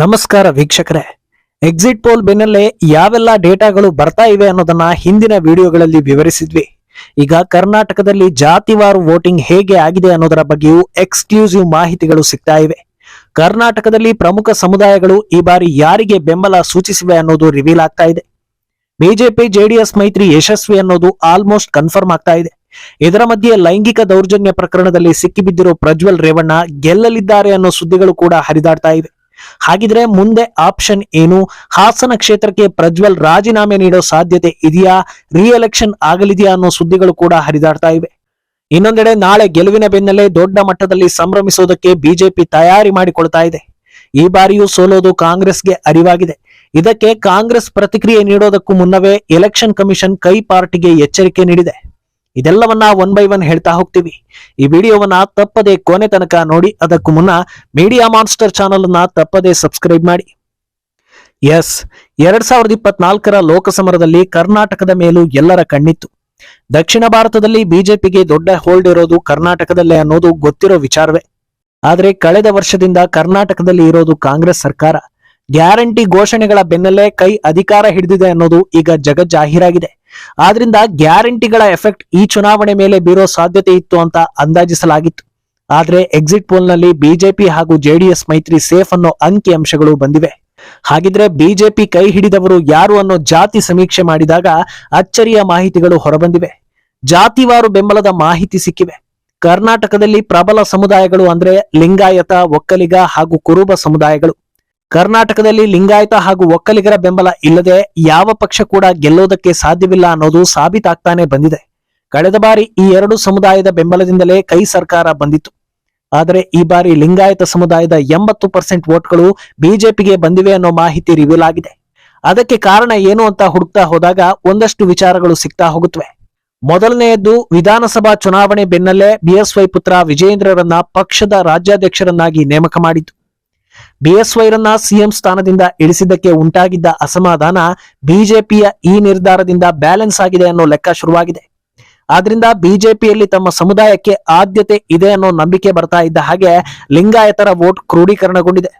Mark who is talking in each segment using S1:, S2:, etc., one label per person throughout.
S1: ನಮಸ್ಕಾರ ವೀಕ್ಷಕರೇ. Exit poll ಬೆನ್ನಲ್ಲೇ ಯಾವೆಲ್ಲ ಡೇಟಾಗಳು ಬರ್ತಾ ಇವೆ ಅನ್ನೋದನ್ನ ಹಿಂದಿನ ವಿಡಿಯೋಗಳಲ್ಲಿ ವಿವರಿಸಿದ್ವಿ. ಈಗ ಕರ್ನಾಟಕದಲ್ಲಿ ಜಾತಿವಾರು ವೋಟಿಂಗ್ ಹೇಗೆ ಆಗಿದೆ ಅನ್ನೋದರ ಬಗ್ಗೆಯೂ ಎಕ್ಸ್ಕ್ಲೂಸಿವ್ ಮಾಹಿತಿಗಳು ಸಿಗ್ತಾ ಇವೆ. ಕರ್ನಾಟಕದಲ್ಲಿ ಪ್ರಮುಖ ಸಮುದಾಯಗಳು ಈ ಬಾರಿ ಯಾರಿಗೆ ಬೆಂಬಲ ಸೂಚಿಸಿವೆ ಅನ್ನೋದು ರಿವೀಲ್ ಆಗ್ತಾ ಇದೆ. ಬಿಜೆಪಿ ಜೆಡಿಎಸ್ ಮೈತ್ರಿ, ಯಶಸ್ವಿ ಅನ್ನೋದು ಆಲ್ಮೋಸ್ಟ್ ಕನ್ಫರ್ಮ್ ಆಗ್ತಾ ಇದೆ. ಇದರ ಮಧ್ಯೆ ಲೈಂಗಿಕ ದೌರ್ಜನ್ಯ ಪ್ರಕರಣದಲ್ಲಿ ಸಿಕ್ಕಿಬಿದ್ದಿರೋ ಪ್ರಜ್ವಲ್ ರೇವಣ್ಣ ಗೆಲ್ಲಲಿದ್ದಾರೆ ಅನ್ನೋ ಸುದ್ದಿಗಳು ಕೂಡ ಹರಿದಾಡ್ತಾ ಇವೆ. ಹಾಗಿದ್ರೆ ಮುಂದೆ ಆಪ್ಷನ್ ಏನು? ಹಾಸನ ಕ್ಷೇತ್ರಕ್ಕೆ ಪ್ರಜ್ವಲ್ ರಾಜೀನಾಮೆ ನೀಡೋ ಸಾಧ್ಯತೆ ಇದೆಯಾ? ರಿಎಲೆಕ್ಷನ್ ಆಗಲಿದೆಯಾ ಅನ್ನೋ ಸುದ್ದಿಗಳು ಕೂಡ ಹರಿದಾಡ್ತಾ ಇವೆ. ಇನ್ನೊಂದೆಡೆ ನಾಳೆ ಗೆಲುವಿನ ಬೆನ್ನಲ್ಲೇ ದೊಡ್ಡ ಮಟ್ಟದಲ್ಲಿ ಸಂಭ್ರಮಿಸೋದಕ್ಕೆ ಬಿಜೆಪಿ ತಯಾರಿ ಮಾಡಿಕೊಳ್ತಾ ಇದೆ. ಈ ಬಾರಿಯೂ ಸೋಲೋದು ಕಾಂಗ್ರೆಸ್ಗೆ ಅರಿವಾಗಿದೆ. ಇದಕ್ಕೆ ಕಾಂಗ್ರೆಸ್ ಪ್ರತಿಕ್ರಿಯೆ ನೀಡೋದಕ್ಕೂ ಮುನ್ನವೇ ಎಲೆಕ್ಷನ್ ಕಮಿಷನ್ ಕೈ ಪಾರ್ಟಿಗೆ ಎಚ್ಚರಿಕೆ ನೀಡಿದೆ. ಇದೆಲ್ಲವನ್ನ ಒನ್ ಬೈ ಒನ್ ಹೇಳ್ತಾ ಹೋಗ್ತೀವಿ. ಈ ವಿಡಿಯೋವನ್ನ ತಪ್ಪದೆ ಕೊನೆ ತನಕ ನೋಡಿ, ಅದಕ್ಕೂ ಮುನ್ನ ಮೀಡಿಯಾ ಮಾನ್ಸ್ಟರ್ ಚಾನಲ್ ಅನ್ನ ತಪ್ಪದೆ ಸಬ್ಸ್ಕ್ರೈಬ್ ಮಾಡಿ. ಎಸ್ ಎರಡ್ ಸಾವಿರದ ಇಪ್ಪತ್ನಾಲ್ಕರ ಲೋಕಸಮರದಲ್ಲಿ ಕರ್ನಾಟಕದ ಮೇಲೂ ಎಲ್ಲರ ಕಣ್ಣಿತ್ತು. ದಕ್ಷಿಣ ಭಾರತದಲ್ಲಿ ಬಿಜೆಪಿಗೆ ದೊಡ್ಡ ಹೋಲ್ಡ್ ಇರೋದು ಕರ್ನಾಟಕದಲ್ಲೇ ಅನ್ನೋದು ಗೊತ್ತಿರೋ ವಿಚಾರವೇ. ಆದ್ರೆ ಕಳೆದ ವರ್ಷದಿಂದ ಕರ್ನಾಟಕದಲ್ಲಿ ಇರೋದು ಕಾಂಗ್ರೆಸ್ ಸರ್ಕಾರ. ಗ್ಯಾರಂಟಿ ಘೋಷಣೆಗಳ ಬೆನ್ನಲ್ಲೇ ಕೈ ಅಧಿಕಾರ ಹಿಡಿದಿದೆ ಅನ್ನೋದು ಈಗ ಜಗಜ್ಜಾಹೀರಾಗಿದೆ. ಆದ್ರಿಂದ ಗ್ಯಾರಂಟಿಗಳ ಎಫೆಕ್ಟ್ ಈ ಚುನಾವಣೆ ಮೇಲೆ ಬೀರೋ ಸಾಧ್ಯತೆ ಇತ್ತು ಅಂತ ಅಂದಾಜಿಸಲಾಗಿತ್ತು. ಆದ್ರೆ ಎಕ್ಸಿಟ್ ಪೋಲ್ನಲ್ಲಿ ಬಿಜೆಪಿ ಹಾಗೂ ಜೆಡಿಎಸ್ ಮೈತ್ರಿ ಸೇಫ್ ಅನ್ನೋ ಅಂಕಿ ಅಂಶಗಳು ಬಂದಿವೆ. ಹಾಗಿದ್ರೆ ಬಿಜೆಪಿ ಕೈ ಹಿಡಿದವರು ಯಾರು ಅನ್ನೋ ಜಾತಿ ಸಮೀಕ್ಷೆ ಮಾಡಿದಾಗ ಅಚ್ಚರಿಯ ಮಾಹಿತಿಗಳು ಹೊರಬಂದಿವೆ. ಜಾತಿವಾರು ಬೆಂಬಲದ ಮಾಹಿತಿ ಸಿಕ್ಕಿವೆ. ಕರ್ನಾಟಕದಲ್ಲಿ ಪ್ರಬಲ ಸಮುದಾಯಗಳು ಅಂದ್ರೆ ಲಿಂಗಾಯತ, ಒಕ್ಕಲಿಗ ಹಾಗೂ ಕುರುಬ ಸಮುದಾಯಗಳು. ಕರ್ನಾಟಕದಲ್ಲಿ ಲಿಂಗಾಯತ ಹಾಗೂ ಒಕ್ಕಲಿಗರ ಬೆಂಬಲ ಇಲ್ಲದೆ ಯಾವ ಪಕ್ಷ ಕೂಡ ಗೆಲ್ಲೋದಕ್ಕೆ ಸಾಧ್ಯವಿಲ್ಲ ಅನ್ನೋದು ಸಾಬೀತಾಗ್ತಾನೆ ಬಂದಿದೆ. ಕಳೆದ ಬಾರಿ ಈ ಎರಡು ಸಮುದಾಯದ ಬೆಂಬಲದಿಂದಲೇ ಕೈ ಸರ್ಕಾರ ಬಂದಿತ್ತು. ಆದರೆ ಈ ಬಾರಿ ಲಿಂಗಾಯತ ಸಮುದಾಯದ ಎಂಬತ್ತು ಪರ್ಸೆಂಟ್ ವೋಟ್ಗಳು ಬಿಜೆಪಿಗೆ ಬಂದಿವೆ ಅನ್ನೋ ಮಾಹಿತಿ ರಿವೀಲ್ ಆಗಿದೆ. ಅದಕ್ಕೆ ಕಾರಣ ಏನು ಅಂತ ಹುಡುಕ್ತಾ ಹೋದಾಗ ಒಂದಷ್ಟು ವಿಚಾರಗಳು ಸಿಗ್ತಾ ಹೋಗುತ್ತವೆ. ಮೊದಲನೆಯದ್ದು, ವಿಧಾನಸಭಾ ಚುನಾವಣೆ ಬೆನ್ನಲ್ಲೇ ಬಿಎಸ್ವೈ ಪುತ್ರ ವಿಜೇಂದ್ರರನ್ನ ಪಕ್ಷದ ರಾಜ್ಯಾಧ್ಯಕ್ಷರನ್ನಾಗಿ ನೇಮಕ ಮಾಡಿತ್ತು ಬಿಎಸ್ವೈರನ್ನ ಸಿಎಂ ಸ್ಥಾನದಿಂದ ಇಳಿಸಿದ್ದಕ್ಕೆ ಉಂಟಾಗಿದ್ದ ಅಸಮಾಧಾನ ಬಿಜೆಪಿಯ ಈ ನಿರ್ಧಾರದಿಂದ ಬ್ಯಾಲೆನ್ಸ್ ಆಗಿದೆ ಅನ್ನೋ ಲೆಕ್ಕ ಶುರುವಾಗಿದೆ. ಆದ್ರಿಂದ ಬಿಜೆಪಿಯಲ್ಲಿ ತಮ್ಮ ಸಮುದಾಯಕ್ಕೆ ಆದ್ಯತೆ ಇದೆ ಅನ್ನೋ ನಂಬಿಕೆ ಬರ್ತಾ ಇದ್ದ ಹಾಗೆ ಲಿಂಗಾಯತರ ವೋಟ್ ಕ್ರೋಢೀಕರಣಗೊಂಡಿದೆ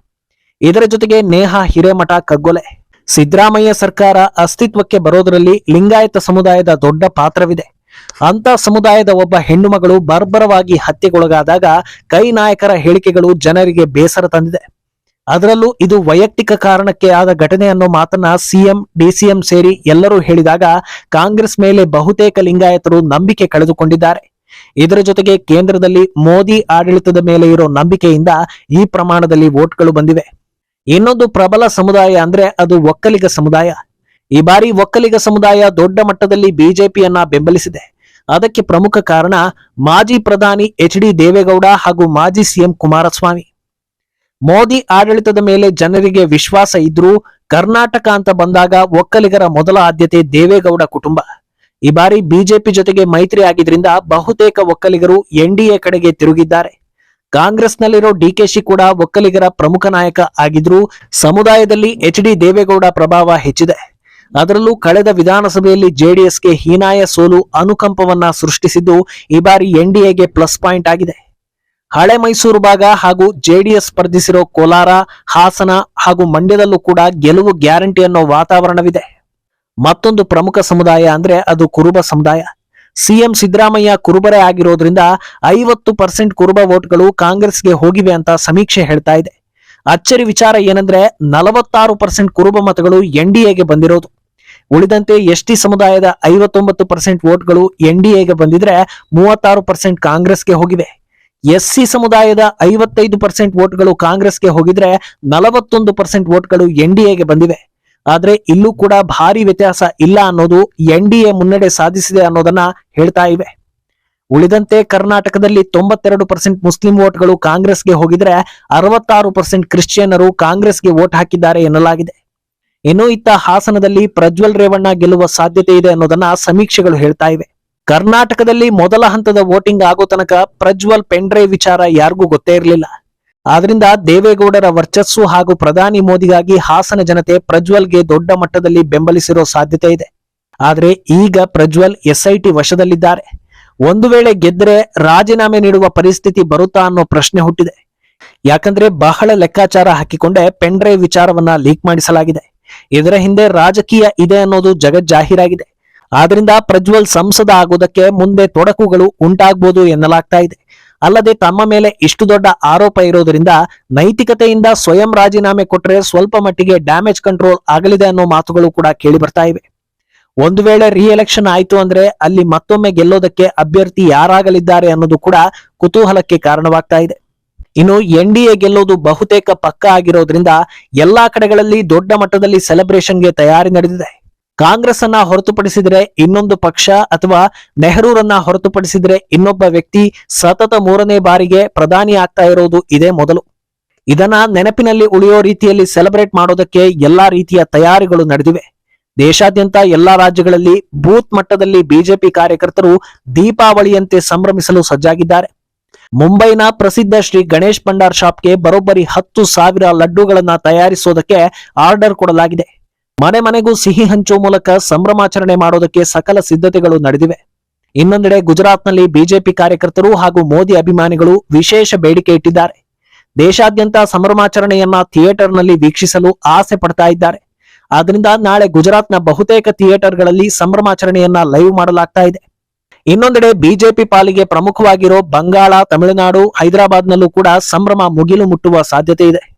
S1: ಇದರ ಜೊತೆಗೆ ನೇಹ ಹಿರೇಮಠ ಕಗ್ಗೊಲೆ. ಸಿದ್ದರಾಮಯ್ಯ ಸರ್ಕಾರ ಅಸ್ತಿತ್ವಕ್ಕೆ ಬರೋದರಲ್ಲಿ ಲಿಂಗಾಯತ ಸಮುದಾಯದ ದೊಡ್ಡ ಪಾತ್ರವಿದೆ. ಅಂತ ಸಮುದಾಯದ ಒಬ್ಬ ಹೆಣ್ಣು ಮಗಳು ಬರ್ಬರವಾಗಿ ಹತ್ಯೆಗೊಳಗಾದಾಗ ಕೈ ನಾಯಕರ ಹೇಳಿಕೆಗಳು ಜನರಿಗೆ ಬೇಸರ ತಂದಿದೆ. ಅದರಲ್ಲೂ ಇದು ವೈಯಕ್ತಿಕ ಕಾರಣಕ್ಕೆ ಆದ ಘಟನೆ ಅನ್ನೋ ಮಾತನ್ನ ಸಿಎಂ, ಡಿಸಿಎಂ ಸೇರಿ ಎಲ್ಲರೂ ಹೇಳಿದಾಗ ಕಾಂಗ್ರೆಸ್ ಮೇಲೆ ಬಹುತೇಕ ಲಿಂಗಾಯತರು ನಂಬಿಕೆ ಕಳೆದುಕೊಂಡಿದ್ದಾರೆ. ಇದರ ಜೊತೆಗೆ ಕೇಂದ್ರದಲ್ಲಿ ಮೋದಿ ಆಡಳಿತದ ಮೇಲೆ ಇರೋ ನಂಬಿಕೆಯಿಂದ ಈ ಪ್ರಮಾಣದಲ್ಲಿ ವೋಟ್ಗಳು ಬಂದಿವೆ. ಇನ್ನೊಂದು ಪ್ರಬಲ ಸಮುದಾಯ ಅಂದ್ರೆ ಅದು ಒಕ್ಕಲಿಗ ಸಮುದಾಯ. ಈ ಬಾರಿ ಒಕ್ಕಲಿಗ ಸಮುದಾಯ ದೊಡ್ಡ ಮಟ್ಟದಲ್ಲಿ ಬಿಜೆಪಿಯನ್ನ ಬೆಂಬಲಿಸಿದೆ. ಅದಕ್ಕೆ ಪ್ರಮುಖ ಕಾರಣ ಮಾಜಿ ಪ್ರಧಾನಿ ಎಚ್ ಡಿ ದೇವೇಗೌಡ ಹಾಗೂ ಮಾಜಿ ಸಿಎಂ ಕುಮಾರಸ್ವಾಮಿ. ಮೋದಿ ಆಡಳಿತದ ಮೇಲೆ ಜನರಿಗೆ ವಿಶ್ವಾಸ ಇದ್ರೂ ಕರ್ನಾಟಕ ಅಂತ ಬಂದಾಗ ಒಕ್ಕಲಿಗರ ಮೊದಲ ಆದ್ಯತೆ ದೇವೇಗೌಡ ಕುಟುಂಬ. ಈ ಬಾರಿ ಬಿಜೆಪಿ ಜೊತೆಗೆ ಮೈತ್ರಿ ಆಗಿದ್ರಿಂದ ಬಹುತೇಕ ಒಕ್ಕಲಿಗರು ಎನ್ಡಿಎ ಕಡೆಗೆ ತಿರುಗಿದ್ದಾರೆ. ಕಾಂಗ್ರೆಸ್ನಲ್ಲಿರೋ ಡಿಕೆಶಿ ಕೂಡ ಒಕ್ಕಲಿಗರ ಪ್ರಮುಖ ನಾಯಕ ಆಗಿದ್ರೂ ಸಮುದಾಯದಲ್ಲಿ ಎಚ್ ಡಿ ದೇವೇಗೌಡ ಪ್ರಭಾವ ಹೆಚ್ಚಿದೆ. ಅದರಲ್ಲೂ ಕಳೆದ ವಿಧಾನಸಭೆಯಲ್ಲಿ ಜೆಡಿಎಸ್ಗೆ ಹೀನಾಯ ಸೋಲು ಅನುಕಂಪವನ್ನ ಸೃಷ್ಟಿಸಿದ್ದು ಈ ಬಾರಿ ಎನ್ಡಿಎಗೆ ಪ್ಲಸ್ ಪಾಯಿಂಟ್ ಆಗಿದೆ. ಹಳೆ ಮೈಸೂರು ಭಾಗ ಹಾಗೂ ಜೆಡಿಎಸ್ ಸ್ಪರ್ಧಿಸಿರೋ ಕೋಲಾರ, ಹಾಸನ ಹಾಗೂ ಮಂಡ್ಯದಲ್ಲೂ ಕೂಡ ಗೆಲುವು ಗ್ಯಾರಂಟಿ ಅನ್ನೋ ವಾತಾವರಣವಿದೆ. ಮತ್ತೊಂದು ಪ್ರಮುಖ ಸಮುದಾಯ ಅಂದ್ರೆ ಅದು ಕುರುಬ ಸಮುದಾಯ. ಸಿಎಂ ಸಿದ್ದರಾಮಯ್ಯ ಕುರುಬರೇ ಆಗಿರೋದ್ರಿಂದ ಐವತ್ತು ಪರ್ಸೆಂಟ್ ಕುರುಬ ವೋಟ್ಗಳು ಕಾಂಗ್ರೆಸ್ಗೆ ಹೋಗಿವೆ ಅಂತ ಸಮೀಕ್ಷೆ ಹೇಳ್ತಾ ಇದೆ. ಅಚ್ಚರಿ ವಿಚಾರ ಏನಂದ್ರೆ ನಲವತ್ತಾರು ಪರ್ಸೆಂಟ್ ಕುರುಬ ಮತಗಳು ಎನ್ಡಿಎಗೆ ಬಂದಿರೋದು. ಉಳಿದಂತೆ ಎಸ್ಟಿ ಸಮುದಾಯದ ಐವತ್ತೊಂಬತ್ತು ಪರ್ಸೆಂಟ್ ವೋಟ್ಗಳು ಎನ್ಡಿಎಗೆ ಬಂದಿದ್ರೆ ಮೂವತ್ತಾರು ಪರ್ಸೆಂಟ್ ಕಾಂಗ್ರೆಸ್ಗೆ ಹೋಗಿವೆ. ಎಸ್ಸಿ ಸಮುದಾಯದ ಐವತ್ತೈದು ಪರ್ಸೆಂಟ್ ವೋಟ್ಗಳು ಕಾಂಗ್ರೆಸ್ಗೆ ಹೋಗಿದ್ರೆ ನಲವತ್ತೊಂದು ಪರ್ಸೆಂಟ್ ವೋಟ್ಗಳು ಗೆ ಬಂದಿವೆ. ಆದ್ರೆ ಇಲ್ಲೂ ಕೂಡ ಭಾರಿ ವ್ಯತ್ಯಾಸ ಇಲ್ಲ ಅನ್ನೋದು ಎನ್ ಡಿ ಎ ಮುನ್ನಡೆ ಸಾಧಿಸಿದೆ ಅನ್ನೋದನ್ನ ಹೇಳ್ತಾ ಇವೆ. ಉಳಿದಂತೆ ಕರ್ನಾಟಕದಲ್ಲಿ ತೊಂಬತ್ತೆರಡು ಪರ್ಸೆಂಟ್ ಮುಸ್ಲಿಂ ವೋಟ್ಗಳು ಕಾಂಗ್ರೆಸ್ಗೆ ಹೋಗಿದ್ರೆ ಅರವತ್ತಾರು ಪರ್ಸೆಂಟ್ ಕ್ರಿಶ್ಚಿಯನ್ನರು ಕಾಂಗ್ರೆಸ್ಗೆ ವೋಟ್ ಹಾಕಿದ್ದಾರೆ ಎನ್ನಲಾಗಿದೆ. ಇನ್ನು ಇತ್ತ ಹಾಸನದಲ್ಲಿ ಪ್ರಜ್ವಲ್ ರೇವಣ್ಣ ಗೆಲ್ಲುವ ಸಾಧ್ಯತೆ ಇದೆ ಅನ್ನೋದನ್ನ ಸಮೀಕ್ಷೆಗಳು ಹೇಳ್ತಾ ಇವೆ. ಕರ್ನಾಟಕದಲ್ಲಿ ಮೊದಲ ಹಂತದ ವೋಟಿಂಗ್ ಆಗೋ ತನಕ ಪ್ರಜ್ವಲ್ ಪೆಂಡ್ರೆ ವಿಚಾರ ಯಾರಿಗೂ ಗೊತ್ತೇ ಇರಲಿಲ್ಲ. ಆದ್ರಿಂದ ದೇವೇಗೌಡರ ವರ್ಚಸ್ಸು ಹಾಗೂ ಪ್ರಧಾನಿ ಮೋದಿಗಾಗಿ ಹಾಸನ ಜನತೆ ಪ್ರಜ್ವಲ್ಗೆ ದೊಡ್ಡ ಮಟ್ಟದಲ್ಲಿ ಬೆಂಬಲಿಸಿರೋ ಸಾಧ್ಯತೆ ಇದೆ. ಆದರೆ ಈಗ ಪ್ರಜ್ವಲ್ ಎಸ್ಐಟಿ ವಶದಲ್ಲಿದ್ದಾರೆ. ಒಂದು ವೇಳೆ ಗೆದ್ರೆ ರಾಜೀನಾಮೆ ನೀಡುವ ಪರಿಸ್ಥಿತಿ ಬರುತ್ತಾ ಅನ್ನೋ ಪ್ರಶ್ನೆ ಹುಟ್ಟಿದೆ. ಯಾಕಂದ್ರೆ ಬಹಳ ಲೆಕ್ಕಾಚಾರ ಹಾಕಿಕೊಂಡೇ ಪೆಂಡ್ರೆ ವಿಚಾರವನ್ನ ಲೀಕ್ ಮಾಡಿಸಲಾಗಿದೆ. ಇದರ ಹಿಂದೆ ರಾಜಕೀಯ ಇದೆ ಅನ್ನೋದು ಜಗಜ್ಜಾಹೀರಾಗಿದೆ. ಆದ್ರಿಂದ ಪ್ರಜ್ವಲ್ ಸಂಸದ ಆಗೋದಕ್ಕೆ ಮುಂದೆ ತೊಡಕುಗಳು ಉಂಟಾಗ್ಬೋದು ಎನ್ನಲಾಗ್ತಾ ಇದೆ. ಅಲ್ಲದೆ ತಮ್ಮ ಮೇಲೆ ಇಷ್ಟು ದೊಡ್ಡ ಆರೋಪ ಇರೋದ್ರಿಂದ ನೈತಿಕತೆಯಿಂದ ಸ್ವಯಂ ರಾಜೀನಾಮೆ ಕೊಟ್ಟರೆ ಸ್ವಲ್ಪ ಮಟ್ಟಿಗೆ ಡ್ಯಾಮೇಜ್ ಕಂಟ್ರೋಲ್ ಆಗಲಿದೆ ಅನ್ನೋ ಮಾತುಗಳು ಕೂಡ ಕೇಳಿ ಬರ್ತಾ ಇವೆ. ಒಂದು ವೇಳೆ ರಿ ಎಲೆಕ್ಷನ್ ಆಯ್ತು ಅಂದ್ರೆ ಅಲ್ಲಿ ಮತ್ತೊಮ್ಮೆ ಗೆಲ್ಲೋದಕ್ಕೆ ಅಭ್ಯರ್ಥಿ ಯಾರಾಗಲಿದ್ದಾರೆ ಅನ್ನೋದು ಕೂಡ ಕುತೂಹಲಕ್ಕೆ ಕಾರಣವಾಗ್ತಾ ಇದೆ. ಇನ್ನು ಎನ್ ಡಿ ಎ ಗೆಲ್ಲೋದು ಬಹುತೇಕ ಪಕ್ಕ ಆಗಿರೋದ್ರಿಂದ ಎಲ್ಲಾ ಕಡೆಗಳಲ್ಲಿ ದೊಡ್ಡ ಮಟ್ಟದಲ್ಲಿ ಸೆಲೆಬ್ರೇಷನ್ಗೆ ತಯಾರಿ ನಡೆದಿದೆ. ಕಾಂಗ್ರೆಸ್ ಅನ್ನ ಹೊರತುಪಡಿಸಿದ್ರೆ ಇನ್ನೊಂದು ಪಕ್ಷ ಅಥವಾ ನೆಹರೂರನ್ನ ಹೊರತುಪಡಿಸಿದ್ರೆ ಇನ್ನೊಬ್ಬ ವ್ಯಕ್ತಿ ಸತತ ಮೂರನೇ ಬಾರಿಗೆ ಪ್ರಧಾನಿ ಆಗ್ತಾ ಇರೋದು ಇದೇ ಮೊದಲು. ಇದನ್ನ ನೆನಪಿನಲ್ಲಿ ಉಳಿಯೋ ರೀತಿಯಲ್ಲಿ ಸೆಲೆಬ್ರೇಟ್ ಮಾಡೋದಕ್ಕೆ ಎಲ್ಲಾ ರೀತಿಯ ತಯಾರಿಗಳು ನಡೆದಿವೆ. ದೇಶಾದ್ಯಂತ ಎಲ್ಲಾ ರಾಜ್ಯಗಳಲ್ಲಿ ಬೂತ್ ಮಟ್ಟದಲ್ಲಿ ಬಿಜೆಪಿ ಕಾರ್ಯಕರ್ತರು ದೀಪಾವಳಿಯಂತೆ ಸಂಭ್ರಮಿಸಲು ಸಜ್ಜಾಗಿದ್ದಾರೆ. ಮುಂಬೈನ ಪ್ರಸಿದ್ಧ ಶ್ರೀ ಗಣೇಶ್ ಭಂಡಾರ್ ಶಾಪ್ಗೆ ಬರೋಬ್ಬರಿ ಹತ್ತು ಸಾವಿರ ಲಡ್ಡುಗಳನ್ನ ತಯಾರಿಸೋದಕ್ಕೆ ಆರ್ಡರ್ ಕೊಡಲಾಗಿದೆ. ಮನೆ ಮನೆಗೂ ಸಿಹಿ ಹಂಚುವ ಮೂಲಕ ಸಂಭ್ರಮಾಚರಣೆ ಮಾಡೋದಕ್ಕೆ ಸಕಲ ಸಿದ್ಧತೆಗಳು ನಡೆದಿವೆ. ಇನ್ನೊಂದೆಡೆ ಗುಜರಾತ್ನಲ್ಲಿ ಬಿಜೆಪಿ ಕಾರ್ಯಕರ್ತರು ಹಾಗೂ ಮೋದಿ ಅಭಿಮಾನಿಗಳು ವಿಶೇಷ ಬೇಡಿಕೆ ಇಟ್ಟಿದ್ದಾರೆ. ದೇಶಾದ್ಯಂತ ಸಂಭ್ರಮಾಚರಣೆಯನ್ನ ಥಿಯೇಟರ್ನಲ್ಲಿ ವೀಕ್ಷಿಸಲು ಆಸೆ ಪಡ್ತಾ ಇದ್ದಾರೆ. ಆದ್ರಿಂದ ನಾಳೆ ಗುಜರಾತ್ನ ಬಹುತೇಕ ಥಿಯೇಟರ್ಗಳಲ್ಲಿ ಸಂಭ್ರಮಾಚರಣೆಯನ್ನ ಲೈವ್ ಮಾಡಲಾಗ್ತಾ ಇದೆ. ಇನ್ನೊಂದೆಡೆ ಬಿಜೆಪಿ ಪಾಲಿಗೆ ಪ್ರಮುಖವಾಗಿರೋ ಬಂಗಾಳ, ತಮಿಳುನಾಡು, ಹೈದರಾಬಾದ್ನಲ್ಲೂ ಕೂಡ ಸಂಭ್ರಮ ಮುಗಿಲು ಮುಟ್ಟುವ ಸಾಧ್ಯತೆ ಇದೆ.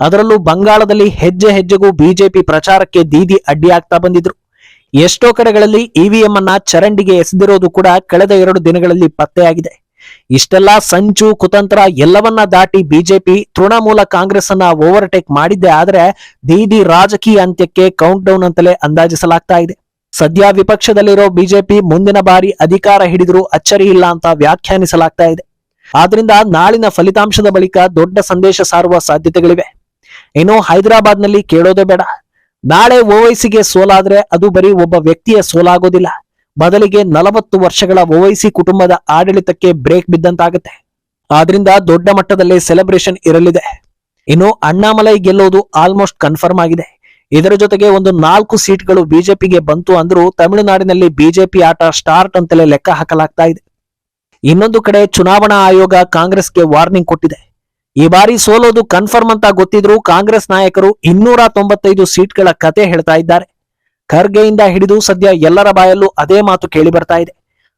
S1: ಅದರಲ್ಲೂ ಬಂಗಾಳದಲ್ಲಿ ಹೆಜ್ಜೆ ಹೆಜ್ಜೆಗೂ ಬಿಜೆಪಿ ಪ್ರಚಾರಕ್ಕೆ ದೀದಿ ಅಡ್ಡಿಯಾಗ್ತಾ ಬಂದಿದ್ರು. ಎಷ್ಟೋ ಕಡೆಗಳಲ್ಲಿ ಇವಿಎಂ ಅನ್ನ ಚರಂಡಿಗೆ ಎಸೆದಿರೋದು ಕೂಡ ಕಳೆದ ಎರಡು ದಿನಗಳಲ್ಲಿ ಪತ್ತೆಯಾಗಿದೆ. ಇಷ್ಟೆಲ್ಲಾ ಸಂಚು, ಕುತಂತ್ರ ಎಲ್ಲವನ್ನ ದಾಟಿ ಬಿಜೆಪಿ ತೃಣಮೂಲ ಕಾಂಗ್ರೆಸ್ ಅನ್ನ ಓವರ್ಟೇಕ್ ಮಾಡಿದ್ದೆ ಆದ್ರೆ ದೀದಿ ರಾಜಕೀಯ ಅಂತ್ಯಕ್ಕೆ ಕೌಂಟ್ ಡೌನ್ ಅಂತಲೇ ಅಂದಾಜಿಸಲಾಗ್ತಾ ಇದೆ. ಸದ್ಯ ವಿಪಕ್ಷದಲ್ಲಿರೋ ಬಿಜೆಪಿ ಮುಂದಿನ ಬಾರಿ ಅಧಿಕಾರ ಹಿಡಿದರೂ ಅಚ್ಚರಿ ಇಲ್ಲ ಅಂತ ವ್ಯಾಖ್ಯಾನಿಸಲಾಗ್ತಾ ಇದೆ. ಆದ್ರಿಂದ ನಾಳಿನ ಫಲಿತಾಂಶದ ಬಳಿಕ ದೊಡ್ಡ ಸಂದೇಶ ಸಾರುವ ಸಾಧ್ಯತೆಗಳಿವೆ. ಇನ್ನು ಹೈದರಾಬಾದ್ನಲ್ಲಿ ಕೇಳೋದೇ ಬೇಡ. ನಾಳೆ ಓವೈಸಿಗೆ ಸೋಲಾದ್ರೆ ಅದು ಬರೀ ಒಬ್ಬ ವ್ಯಕ್ತಿಯ ಸೋಲಾಗೋದಿಲ್ಲ. ಬದಲಿಗೆ ನಲವತ್ತು ವರ್ಷಗಳ ಓವೈಸಿ ಕುಟುಂಬದ ಆಡಳಿತಕ್ಕೆ ಬ್ರೇಕ್ ಬಿದ್ದಂತಾಗುತ್ತೆ. ಆದ್ರಿಂದ ದೊಡ್ಡ ಮಟ್ಟದಲ್ಲಿ ಸೆಲೆಬ್ರೇಷನ್ ಇರಲಿದೆ. ಇನ್ನು ಅಣ್ಣಾಮಲೈ ಗೆಲ್ಲೋದು ಆಲ್ಮೋಸ್ಟ್ ಕನ್ಫರ್ಮ್ ಆಗಿದೆ. ಇದರ ಜೊತೆಗೆ ಒಂದು ನಾಲ್ಕು ಸೀಟ್ಗಳು ಬಿಜೆಪಿಗೆ ಬಂತು ಅಂದ್ರೂ ತಮಿಳುನಾಡಿನಲ್ಲಿ ಬಿಜೆಪಿ ಆಟ ಸ್ಟಾರ್ಟ್ ಅಂತಲೇ ಲೆಕ್ಕ ಹಾಕಲಾಗ್ತಾ ಇದೆ. ಇನ್ನೊಂದು ಕಡೆ ಚುನಾವಣಾ ಆಯೋಗ ಕಾಂಗ್ರೆಸ್ಗೆ ವಾರ್ನಿಂಗ್ ಕೊಟ್ಟಿದೆ. ಈ ಬಾರಿ ಸೋಲೋದು ಕನ್ಫರ್ಮ್ ಅಂತ ಗೊತ್ತಿದ್ರು ಕಾಂಗ್ರೆಸ್ ನಾಯಕರು ಇನ್ನೂರ ತೊಂಬತ್ತೈದು ಸೀಟ್ಗಳ ಕತೆ ಹೇಳ್ತಾ ಇದ್ದಾರೆ. ಖರ್ಗೆಯಿಂದ ಹಿಡಿದು ಸದ್ಯ ಎಲ್ಲರ ಬಾಯಲ್ಲೂ ಅದೇ ಮಾತು ಕೇಳಿ ಬರ್ತಾ ಇದೆ.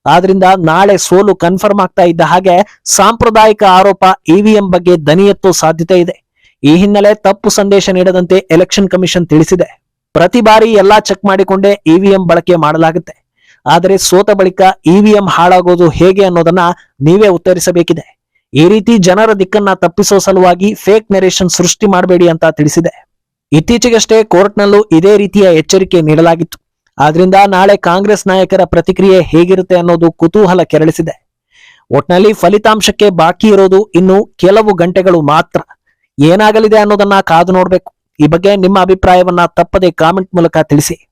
S1: ಆದ್ರಿಂದ ನಾಳೆ ಸೋಲು ಕನ್ಫರ್ಮ್ ಆಗ್ತಾ ಇದ್ದ ಹಾಗೆ ಸಾಂಪ್ರದಾಯಿಕ ಆರೋಪ ಇವಿಎಂ ಬಗ್ಗೆ ದನಿ ಎತ್ತೋ ಸಾಧ್ಯತೆ ಇದೆ. ಈ ಹಿನ್ನೆಲೆ ತಪ್ಪು ಸಂದೇಶ ನೀಡದಂತೆ ಎಲೆಕ್ಷನ್ ಕಮಿಷನ್ ತಿಳಿಸಿದೆ. ಪ್ರತಿ ಬಾರಿ ಎಲ್ಲಾ ಚೆಕ್ ಮಾಡಿಕೊಂಡೇ ಇವಿಎಂ ಬಳಕೆ ಮಾಡಲಾಗುತ್ತೆ. ಆದರೆ ಸೋತ ಬಳಿಕ ಇವಿಎಂ ಹಾಳಾಗೋದು ಹೇಗೆ ಅನ್ನೋದನ್ನ ನೀವೇ ಉತ್ತರಿಸಬೇಕಿದೆ. ಈ ರೀತಿ ಜನರ ದಿಕ್ಕನ್ನ ತಪ್ಪಿಸೋ ಸಲುವಾಗಿ ಫೇಕ್ ನೆರೇಷನ್ ಸೃಷ್ಟಿ ಮಾಡಬೇಡಿ ಅಂತ ತಿಳಿಸಿದೆ. ಇತ್ತೀಚೆಗಷ್ಟೇ ಕೋರ್ಟ್ನಲ್ಲೂ ಇದೇ ರೀತಿಯ ಎಚ್ಚರಿಕೆ ನೀಡಲಾಗಿತ್ತು. ಆದ್ರಿಂದ ನಾಳೆ ಕಾಂಗ್ರೆಸ್ ನಾಯಕರ ಪ್ರತಿಕ್ರಿಯೆ ಹೇಗಿರುತ್ತೆ ಅನ್ನೋದು ಕುತೂಹಲ ಕೆರಳಿಸಿದೆ. ಒಟ್ನಲ್ಲಿ ಫಲಿತಾಂಶಕ್ಕೆ ಬಾಕಿ ಇರೋದು ಇನ್ನು ಕೆಲವು ಗಂಟೆಗಳು ಮಾತ್ರ. ಏನಾಗಲಿದೆ ಅನ್ನೋದನ್ನ ಕಾದು ನೋಡಬೇಕು. ಈ ಬಗ್ಗೆ ನಿಮ್ಮ ಅಭಿಪ್ರಾಯವನ್ನ ತಪ್ಪದೆ ಕಾಮೆಂಟ್ ಮೂಲಕ ತಿಳಿಸಿ.